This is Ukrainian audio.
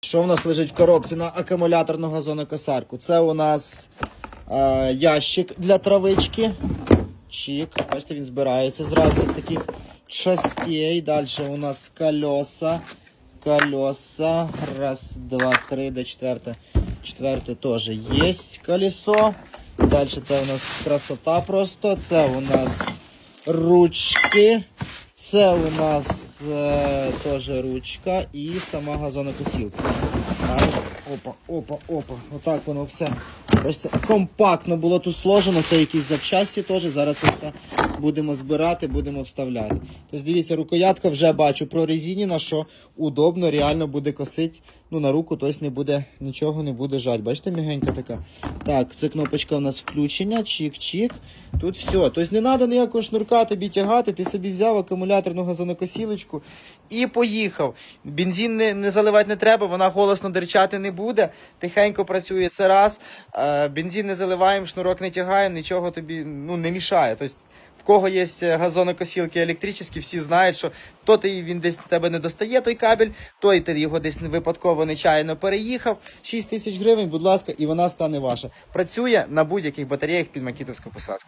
Що в нас лежить в коробці на акумуляторну газонокосарку? Це у нас е, ящик для травички. Чик. Бачите, він збирається з різних таких частей. Далі у нас колеса. Колеса. Раз, два, три, до четверте. Четверте теж є колесо. Далі це у нас красота просто. Це у нас ручки. Це у нас е, теж ручка і сама газонокосілка. Опа, опа, опа. Отак воно все. Бачите, компактно було тут сложено, це якісь запчасті теж. Зараз це все будемо збирати, будемо вставляти. Тобто дивіться, рукоятка вже бачу прорезинена, що удобно, реально буде косити ну, на руку, тобто не буде, нічого не буде жаль. Бачите, мігенька така. Так, це кнопочка у нас включення, чик-чик. Тут все. Тобто не треба ніякого шнурка тобі тягати, ти собі взяв акумуляторну газонокосілочку і поїхав. Бензин не, не заливати не треба, вона голосно дерчати не буде. Тихенько працює це раз. Е, бензин не заливаємо, шнурок не тягаємо, нічого тобі ну, не мішає. Тобто, кого є газонокосілки електричні, всі знають, що то ти він десь тебе не достає той кабель, той ти його десь випадково нечаянно переїхав. 6 тисяч гривень, будь ласка, і вона стане ваша. Працює на будь-яких батареях під макітовську посадку.